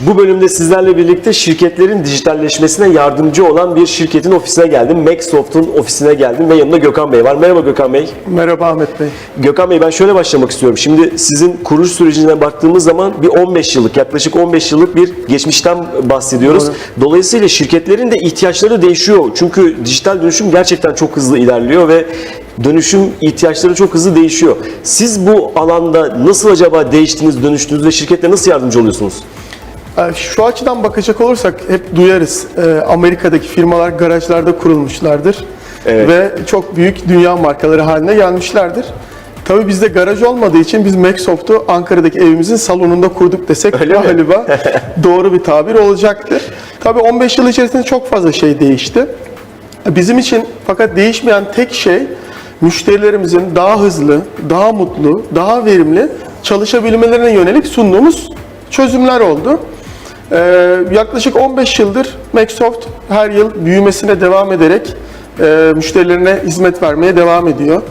Bu bölümde sizlerle birlikte şirketlerin dijitalleşmesine yardımcı olan bir şirketin ofisine geldim. Microsoft'un ofisine geldim ve yanında Gökhan Bey var. Merhaba Gökhan Bey. Merhaba Ahmet Bey. Gökhan Bey ben şöyle başlamak istiyorum. Şimdi sizin kuruluş sürecine baktığımız zaman bir 15 yıllık, yaklaşık 15 yıllık bir geçmişten bahsediyoruz. Doğru. Dolayısıyla şirketlerin de ihtiyaçları değişiyor. Çünkü dijital dönüşüm gerçekten çok hızlı ilerliyor ve dönüşüm ihtiyaçları çok hızlı değişiyor. Siz bu alanda nasıl acaba değiştiniz, dönüştünüz ve şirketlere nasıl yardımcı oluyorsunuz? Ee, Şu açıdan bakacak olursak hep duyarız. Ee, Amerika'daki firmalar garajlarda kurulmuşlardır. Evet. Ve çok büyük dünya markaları haline gelmişlerdir. Tabii bizde garaj olmadığı için biz Microsoft'u Ankara'daki evimizin salonunda kurduk desek Öyle galiba doğru bir tabir olacaktır. Tabii 15 yıl içerisinde çok fazla şey değişti. Bizim için fakat değişmeyen tek şey müşterilerimizin daha hızlı, daha mutlu, daha verimli çalışabilmelerine yönelik sunduğumuz çözümler oldu. Ee, yaklaşık 15 yıldır Microsoft her yıl büyümesine devam ederek e, müşterilerine hizmet vermeye devam ediyor.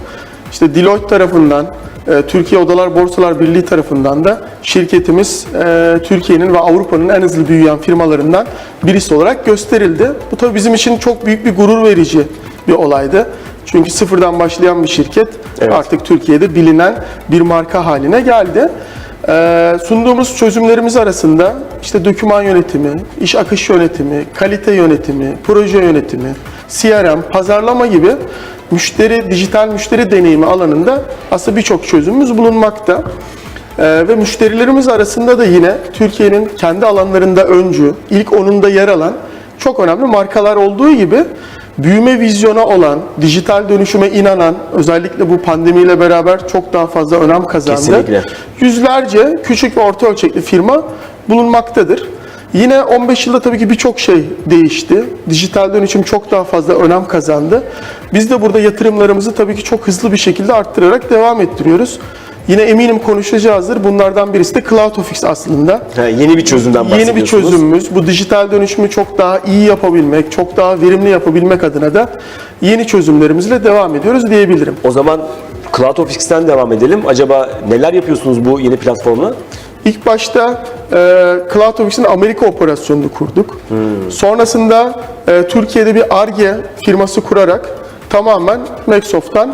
İşte Deloitte tarafından, e, Türkiye Odalar Borsalar Birliği tarafından da şirketimiz e, Türkiye'nin ve Avrupa'nın en hızlı büyüyen firmalarından birisi olarak gösterildi. Bu tabii bizim için çok büyük bir gurur verici bir olaydı. Çünkü sıfırdan başlayan bir şirket Evet. artık Türkiye'de bilinen bir marka haline geldi. Ee, sunduğumuz çözümlerimiz arasında işte doküman yönetimi, iş akış yönetimi, kalite yönetimi, proje yönetimi, CRM, pazarlama gibi müşteri, dijital müşteri deneyimi alanında aslında birçok çözümümüz bulunmakta. Ee, ve müşterilerimiz arasında da yine Türkiye'nin kendi alanlarında öncü, ilk onunda yer alan çok önemli markalar olduğu gibi büyüme vizyona olan, dijital dönüşüme inanan, özellikle bu pandemiyle beraber çok daha fazla önem kazandı. Kesinlikle. Yüzlerce küçük ve orta ölçekli firma bulunmaktadır. Yine 15 yılda tabii ki birçok şey değişti. Dijital dönüşüm çok daha fazla önem kazandı. Biz de burada yatırımlarımızı tabii ki çok hızlı bir şekilde arttırarak devam ettiriyoruz. Yine eminim konuşacağızdır. Bunlardan birisi de CloudOffice aslında. Ha, yeni bir çözümden Yeni bahsediyorsunuz. bir çözümümüz. Bu dijital dönüşümü çok daha iyi yapabilmek, çok daha verimli yapabilmek adına da yeni çözümlerimizle devam ediyoruz diyebilirim. O zaman Cloud Office'ten devam edelim. Acaba neler yapıyorsunuz bu yeni platformla? İlk başta e, CloudOffice'in Amerika operasyonunu kurduk. Sonrasında e, Türkiye'de bir ARGE firması kurarak tamamen Microsoft'tan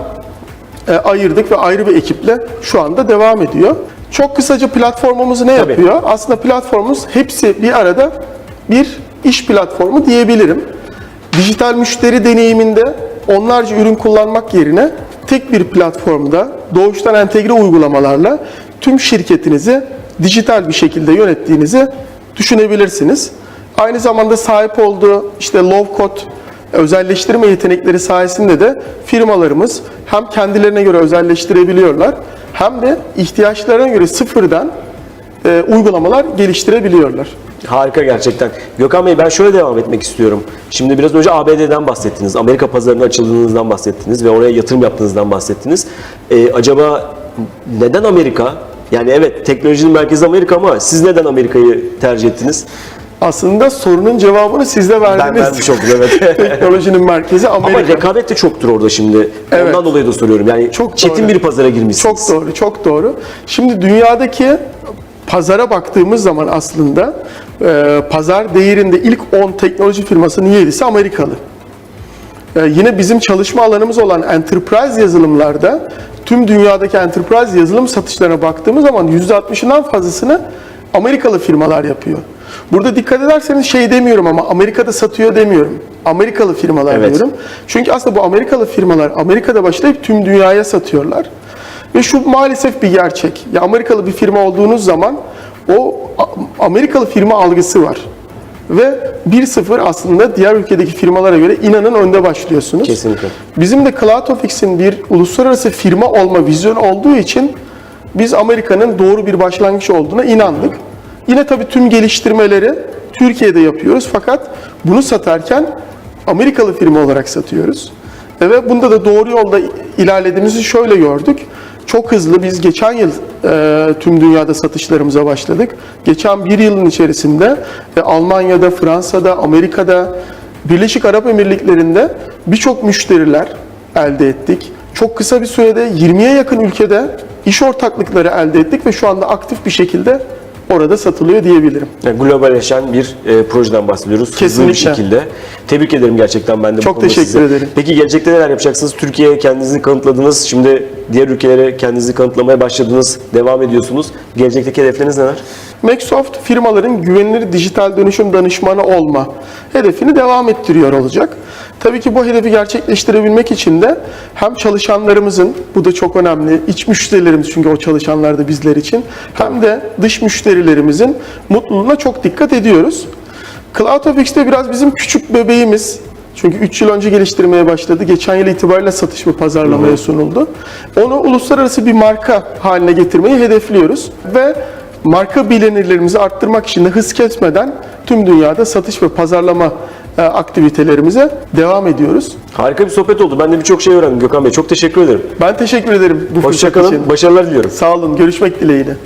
ayırdık ve ayrı bir ekiple şu anda devam ediyor. Çok kısaca platformumuz ne Tabii. yapıyor? Aslında platformumuz hepsi bir arada bir iş platformu diyebilirim. Dijital müşteri deneyiminde onlarca ürün kullanmak yerine tek bir platformda doğuştan entegre uygulamalarla tüm şirketinizi dijital bir şekilde yönettiğinizi düşünebilirsiniz. Aynı zamanda sahip olduğu işte low code özelleştirme yetenekleri sayesinde de firmalarımız hem kendilerine göre özelleştirebiliyorlar hem de ihtiyaçlarına göre sıfırdan e, uygulamalar geliştirebiliyorlar. Harika gerçekten. Gökhan Bey ben şöyle devam etmek istiyorum. Şimdi biraz önce ABD'den bahsettiniz. Amerika pazarına açıldığınızdan bahsettiniz ve oraya yatırım yaptığınızdan bahsettiniz. Ee, acaba neden Amerika? Yani evet teknolojinin merkezi Amerika ama siz neden Amerika'yı tercih ettiniz? Aslında sorunun cevabını siz de verdiniz. Ben vermiş oldum evet. Teknolojinin merkezi Amerika. ama rekabet de çoktur orada şimdi. Evet. Ondan dolayı da soruyorum. Yani Çok çetin doğru. bir pazara girmişsiniz. Çok doğru, çok doğru. Şimdi dünyadaki pazara baktığımız zaman aslında e, pazar değerinde ilk 10 teknoloji firmasının 7'si Amerikalı. E, yine bizim çalışma alanımız olan enterprise yazılımlarda tüm dünyadaki enterprise yazılım satışlarına baktığımız zaman %60'ından fazlasını Amerikalı firmalar yapıyor. Burada dikkat ederseniz şey demiyorum ama Amerika'da satıyor demiyorum. Amerikalı firmalar Evet. diyorum. Çünkü aslında bu Amerikalı firmalar Amerika'da başlayıp tüm dünyaya satıyorlar. Ve şu maalesef bir gerçek. Ya Amerikalı bir firma olduğunuz zaman o Amerikalı firma algısı var. Ve 1-0 aslında diğer ülkedeki firmalara göre inanın önde başlıyorsunuz. Kesinlikle. Bizim de CloudOffice'in bir uluslararası firma olma vizyonu olduğu için biz Amerika'nın doğru bir başlangıç olduğuna inandık. Yine tabii tüm geliştirmeleri Türkiye'de yapıyoruz fakat bunu satarken Amerikalı firma olarak satıyoruz. E Ve bunda da doğru yolda ilerlediğimizi şöyle gördük. Çok hızlı biz geçen yıl e, tüm dünyada satışlarımıza başladık. Geçen bir yılın içerisinde e, Almanya'da, Fransa'da, Amerika'da, Birleşik Arap Emirlikleri'nde birçok müşteriler elde ettik. Çok kısa bir sürede 20'ye yakın ülkede iş ortaklıkları elde ettik ve şu anda aktif bir şekilde orada satılıyor diyebilirim. Yani globalleşen bir e, projeden bahsediyoruz. Hızlı bir Kesinlikle. şekilde. Tebrik ederim gerçekten ben de bu Çok konuda teşekkür size. ederim. Peki gelecekte neler yapacaksınız? Türkiye'ye kendinizi kanıtladınız. Şimdi diğer ülkelere kendinizi kanıtlamaya başladınız. Devam ediyorsunuz. Gelecekteki hedefleriniz neler? Microsoft firmaların güvenilir dijital dönüşüm danışmanı olma hedefini devam ettiriyor olacak. Tabii ki bu hedefi gerçekleştirebilmek için de hem çalışanlarımızın, bu da çok önemli, iç müşterilerimiz çünkü o çalışanlar da bizler için, hem de dış müşterilerimizin mutluluğuna çok dikkat ediyoruz. CloudOpix'te biraz bizim küçük bebeğimiz. Çünkü 3 yıl önce geliştirmeye başladı. Geçen yıl itibariyle satış ve pazarlamaya sunuldu. Onu uluslararası bir marka haline getirmeyi hedefliyoruz. Ve marka bilinirlerimizi arttırmak için de hız kesmeden tüm dünyada satış ve pazarlama e, aktivitelerimize devam ediyoruz. Harika bir sohbet oldu. Ben de birçok şey öğrendim Gökhan Bey. Çok teşekkür ederim. Ben teşekkür ederim bu. Hoşçakalın. Başarılar diliyorum. Sağ olun. Görüşmek dileğiyle.